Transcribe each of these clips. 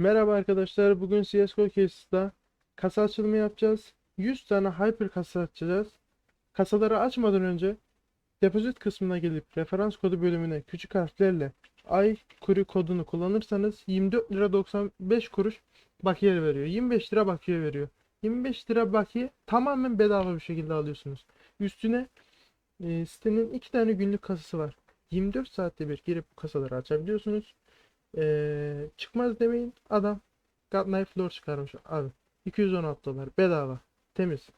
Merhaba arkadaşlar. Bugün CSGO Case'da kasa açılımı yapacağız. 100 tane Hyper kasa açacağız. Kasaları açmadan önce depozit kısmına gelip referans kodu bölümüne küçük harflerle ay kuru kodunu kullanırsanız 24 lira 95 kuruş bakiye veriyor. 25 lira bakiye veriyor. 25 lira bakiye tamamen bedava bir şekilde alıyorsunuz. Üstüne e, sitenin iki tane günlük kasası var. 24 saatte bir girip kasaları açabiliyorsunuz. Ee, çıkmaz demeyin. Adam God Knife Lore çıkarmış. Abi 216 dolar. Bedava. Temiz.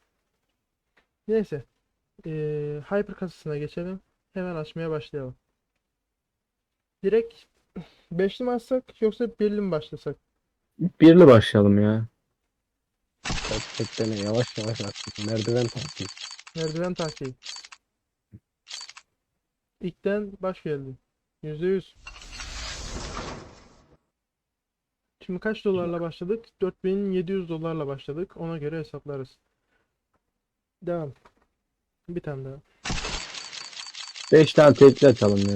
Neyse. Ee, Hyper kasasına geçelim. Hemen açmaya başlayalım. Direkt beşli mi açsak yoksa birli mi başlasak? Birli başlayalım ya. Dene. Yavaş yavaş artık. Merdiven takip. merdiven takibi İlkten baş geldi. %100 Şimdi kaç dolarla başladık? 4700 dolarla başladık. Ona göre hesaplarız. Devam. Bir tane daha. 5 tane tekli açalım ya.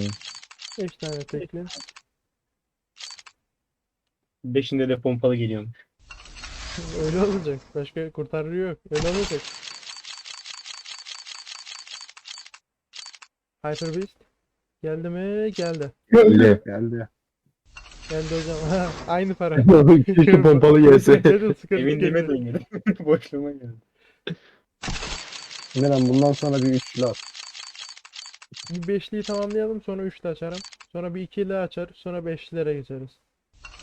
5 tane tekli. Beşinde de pompalı geliyormuş. Öyle olacak. Başka kurtarıcı yok. Öyle olacak. Hyper Beast. Geldi mi? Geldi. Öyle. Geldi. Geldi hocam. Aynı para. Keşke pompalı gelse. Geldi. de geldi. Boşluğuma geldi. Ben bundan sonra bir üçlü at. Bir beşliyi tamamlayalım sonra üçlü açarım. Sonra bir ikili açar. Sonra beşlilere geçeriz.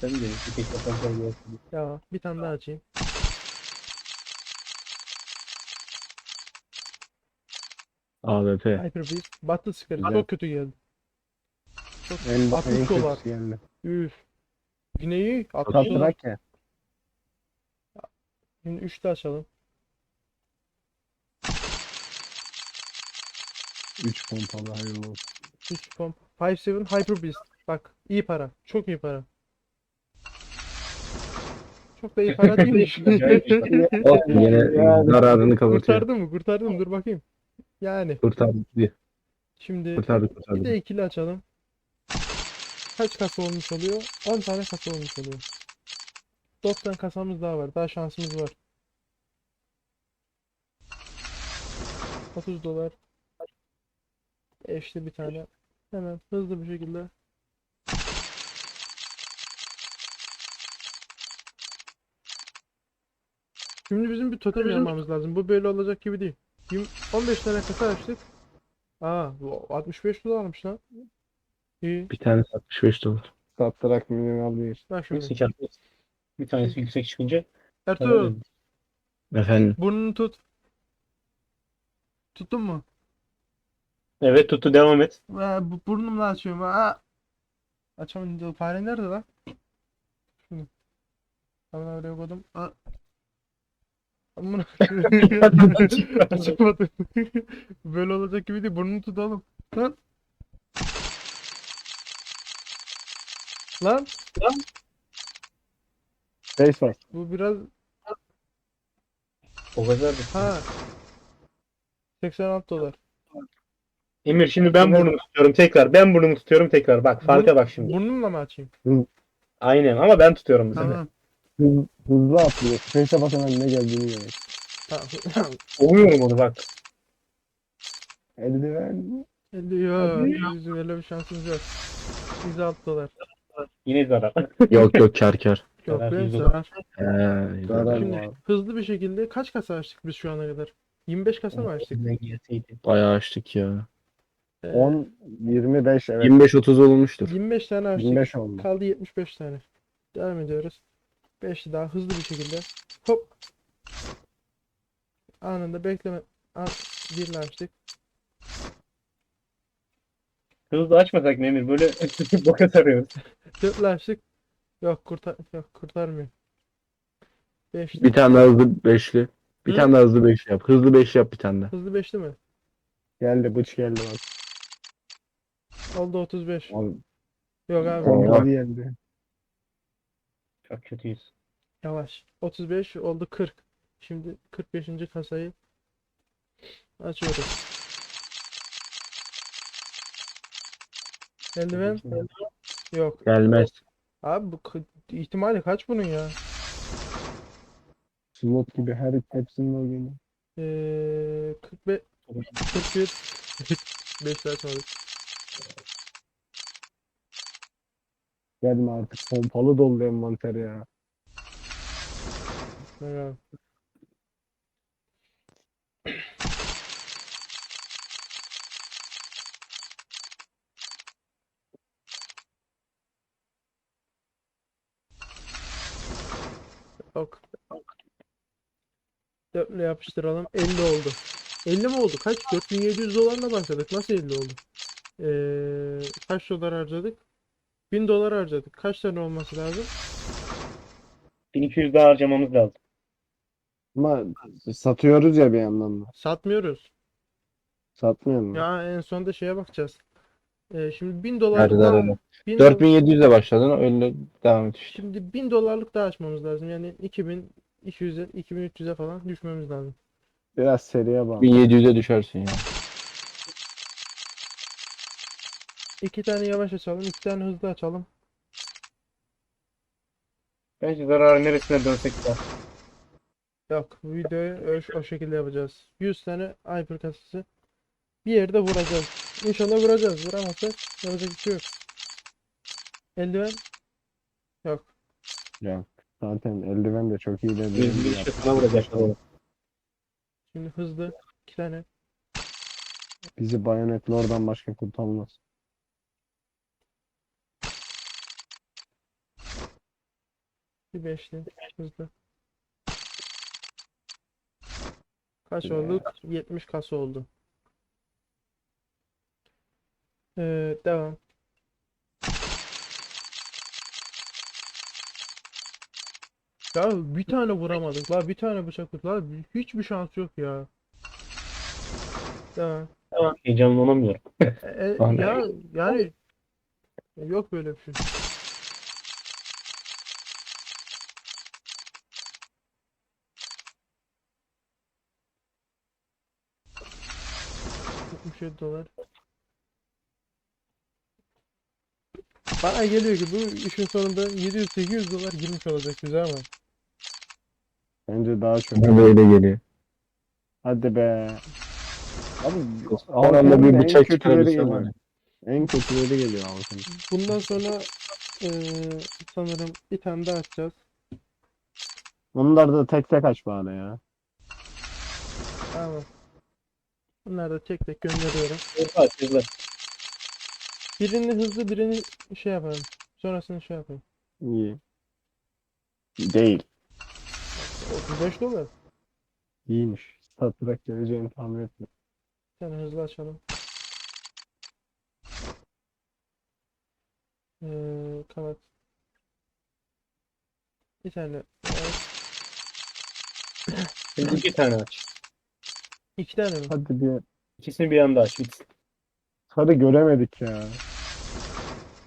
Sen de bir tek pompalı gelsin. Ya bir tane daha açayım. AWP. Hyper Beast. Battle. Güzel. Çok kötü geldi. Çok En, 60 en kötüsü geldi. Üf. Yine iyi. 60 dolar. Sattırak ya. Şimdi 3'te açalım. 3 pompalı hayırlı olsun. 3 pump. 5-7 Hyper Beast. Bak iyi para. Çok iyi para. Çok da iyi para değilmiş. Olsun yine zararını kapatıyor. Kurtardım mı? Kurtardım. Dur bakayım. Yani Kurtardık. Bir. şimdi Kurtardık bir kurtardık. de ikili açalım. Kaç kasa olmuş oluyor? 10 tane kasa olmuş oluyor. 90 kasamız daha var. Daha şansımız var. 30 dolar. Eşli bir tane. Hemen hızlı bir şekilde. Şimdi bizim bir totem yapmamız lazım. Bu böyle olacak gibi değil. Yirmi- 15 tane kasa açtık. Aa, bu 65 dolarmış lan. İyi. Bir tane 65 dolar. Sattırak. Yüksek atmış. Bir tanesi yüksek çıkınca Ertuğrul, Efendim. burnunu tut. Tuttun mu? Evet tuttu devam et. Aa, bu burnumla açıyorum. Aa. Açamadım. Fare nerede lan? Şunu. Hemen oraya koydum. Aa. Amına. Açamadım. Böyle olacak gibi değil. Burnunu tut oğlum. Lan. Lan. 5 var. Bu biraz O kadar da. ha. 86 dolar. Emir şimdi ben burnumu tutuyorum tekrar. Ben burnumu tutuyorum tekrar. Bak farka bak şimdi. Burnumla mı açayım? Aynen ama ben tutuyorum bu sefer. Tamam. Hız, hızlı atlıyor. Space'e bas hemen ne geldiğini görür. Tamam. Olmuyorum onu bak. Eldiven. Yok. Bizim öyle bir şansımız yok. 106 dolar. Yine zarar. Yok yok kar kar. Yok Zarar, yüz zarar. He, Zarar Şimdi var. hızlı bir şekilde kaç kasa açtık biz şu ana kadar? 25 kasa mı açtık? Gelseydi. Bayağı açtık ya. Ee, 10, 25 evet. 25-30 olmuştur. 25 tane açtık. 25 oldu. Kaldı 75 tane. Devam ediyoruz. 5 daha hızlı bir şekilde. Hop. Anında bekleme. An birle açtık. Hızlı açmasak mı Emir? Böyle boka sarıyoruz. Dörtle açtık. Yok kurtar yok kurtarmıyor. 5 Bir tane daha hızlı beşli. Bir Hı? tane daha hızlı beşli yap. Hızlı beşli yap bir tane daha. hızlı 5'li mi? Geldi bıç geldi bak. Oldu 35. Abi, Yok abi. pompalı geldi. Çok kötüyüz. Yavaş. 35 oldu 40. Şimdi 45. kasayı açıyoruz. Eldiven yok. Gelmez. Abi bu ihtimali kaç bunun ya? Slot gibi her hepsinin o geliyor. Ee, 45 41 5 daha çaldık. Gelme artık pompalı dolu envanter ya. Evet. Ok. Dörtle yapıştıralım. 50 oldu. 50 mi oldu? Kaç? 4700 dolarla başladık. Nasıl 50 oldu? Ee, kaç dolar harcadık? 1000 dolar harcadık. Kaç tane olması lazım? 1200 daha harcamamız lazım. Ama satıyoruz ya bir yandan da. Satmıyoruz. Satmıyor mu? Ya en sonunda şeye bakacağız. Ee, şimdi 1000 Nerede dolarlık daha, nerede? 1000 dolar- 4700'e başladın öyle devam et işte. Şimdi 1000 dolarlık daha açmamız lazım. Yani 2200'e, 2300'e falan düşmemiz lazım. Biraz seriye bağlı. 1700'e düşersin ya. İki tane yavaş açalım, iki tane hızlı açalım. Bence zararı neresine dönsek daha. Yok, videoyu o, o şekilde yapacağız. 100 tane hyper kasası bir yerde vuracağız. İnşallah vuracağız. Vuramazsak yapacak bir şey yok. Eldiven yok. Ya, zaten eldiven de çok iyi de Biz bir şey vuracaklar onu. Şimdi hızlı iki tane. Bizi bayonetle oradan başka kurtarmaz. Bir beşli hızlı. Kaç oldu? 70 kasa oldu. Ee, devam. Ya bir tane vuramadık la bir tane bıçak vurdu la hiçbir şans yok ya. Devam. Tamam. Heyecanlanamıyorum. E, e, ya yani yok böyle bir şey. Yedi dolar. Bana geliyor ki bu işin sonunda 700-800 dolar girmiş olacak bize ama. Bence daha çok. Bana böyle geliyor. Hadi be. Abi Aranda bir bıçak hani. En kötüleri geliyor Avrupa'nın. Bundan sonra eee, sanırım bir tane daha açacağız. Onlar da tek tek aç bari ya. Tamam. Bunları da tek tek gönderiyorum. Hızlı aç hızlı. Birini hızlı birini şey yapalım. Sonrasını şey yapalım. İyi. Değil. 35 dolar. İyiymiş. Satarak geleceğini tahmin. Bir tane hızlı açalım. Ee, kapat. Bir tane. evet. Şimdi iki tane aç. İki tane mi? Hadi bir İkisini bir anda aç. Bitsin. Hadi göremedik ya.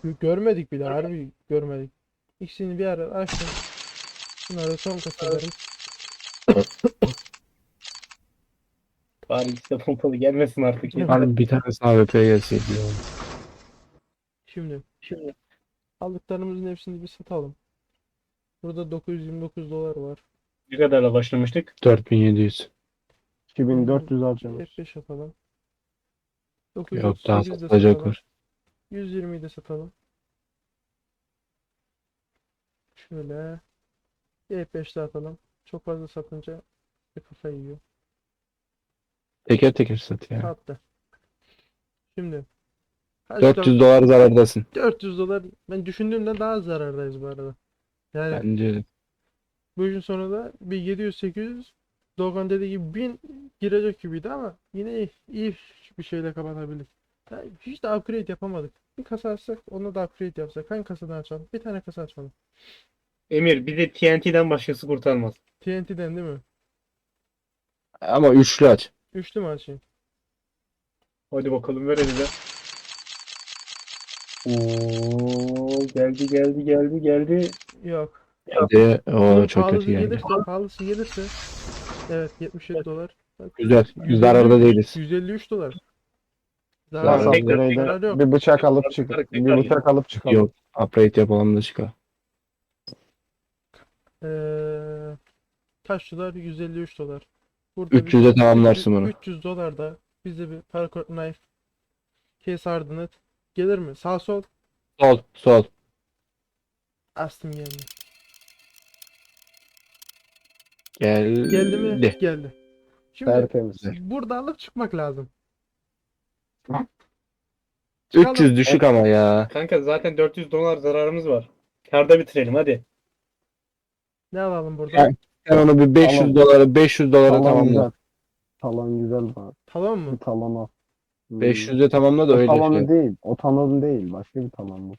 Gö- Görmedik bile harbi görmedik. İkisini bir ara açtım. Bunlar da son kasalarım. Bari de pompalı gelmesin artık. ya. Abi bir tanesi AWP'ye gelseydi ya. Şimdi. Aldıklarımızın hepsini bir satalım. Burada 929 dolar var. Ne kadarla başlamıştık? 4700. 2400 alacağım. F5 yapalım. Yok daha 938 de satılacak satalım. var. 120'yi de satalım. Şöyle. Bir F5 de atalım. Çok fazla satınca kafa yiyor. Teker teker sat ya. Sattı. Şimdi. Kaç 400 dolar zarardasın. 400 dolar. Ben düşündüğümden daha az zarardayız bu arada. Yani Bence de. bu işin sonunda bir 700-800 Doğan dediği gibi 1000 girecek gibiydi ama yine iyi, iyi bir şeyle kapatabildik. Yani hiç de upgrade yapamadık. Bir kasa açsak onu da upgrade yapsak. Hangi kasadan açalım? Bir tane kasa açalım. Emir bizi TNT'den başkası kurtarmaz. TNT'den değil mi? Ama üçlü aç. Üçlü mü açayım? Hadi bakalım ver elini. Oo, geldi geldi geldi geldi. Yok. Hadi. O Bunun çok kötü pahalısı geldi. gelirse, pahalısı gelirse evet 77 dolar. Bak, Güzel. 153 Zararda değiliz. 153 dolar. Zaten Zarar, tekrar- Upgrade'e yok. bir bıçak alıp çık. Tekrar- Bir bıçak alıp çıkalım. Yok. Upgrade yapalım da çıkar. Ee, kaç dolar? 153 dolar. Burada 300'e tamamlarsın bunu. 300 dolar da bize bir paracord knife case hardened gelir mi? Sağ sol Sol sol. astım geldi. Geldi. Geldi mi? Geldi. Şimdi Tertemiz. burada alıp çıkmak lazım. Çıkalım. 300 düşük ama ya. Kanka zaten 400 dolar zararımız var. Karda bitirelim hadi. Ne alalım burada? Ben- Sen onu bir 500 Tamam. dolara 500 dolara Talan tamamla. güzel. Talan güzel bana. Tamam Bir mı? talan al. Hmm. 500'e tamamla da O öyle talanı şey. değil. O talan değil. Başka bir talan bu.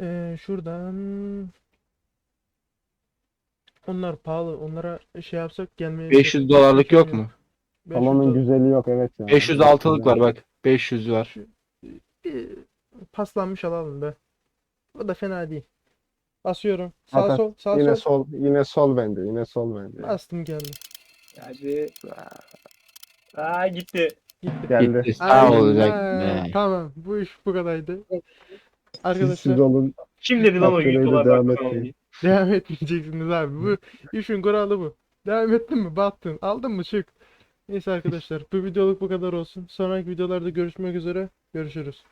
Ee, şuradan onlar pahalı. Onlara şey yapsak gelmeye 500 dolarlık yok mu? Talanın güzeli yok evet ya. 506'lık var bak. 500 var. Bir paslanmış alalım be. O da fena değil. Basıyorum. Sağ Zaten sol, sağ Yine sol. sol, yine sol bende. Yine sol bende. Bastım geldi. Hadi. Aa gitti. Gitti. Geldi. Gitti, Sağ Aynen. olacak. Tamam. Bu iş bu kadardı. Siz, Arkadaşlar siz olun. Kim dedi lan o 100 Hakkıyla dolar devam almayı? devam etmeyeceksiniz abi. Bu işin kuralı bu. Devam ettin mi? Battın. Aldın mı? Çık. Neyse arkadaşlar. Bu videoluk bu kadar olsun. Sonraki videolarda görüşmek üzere. Görüşürüz.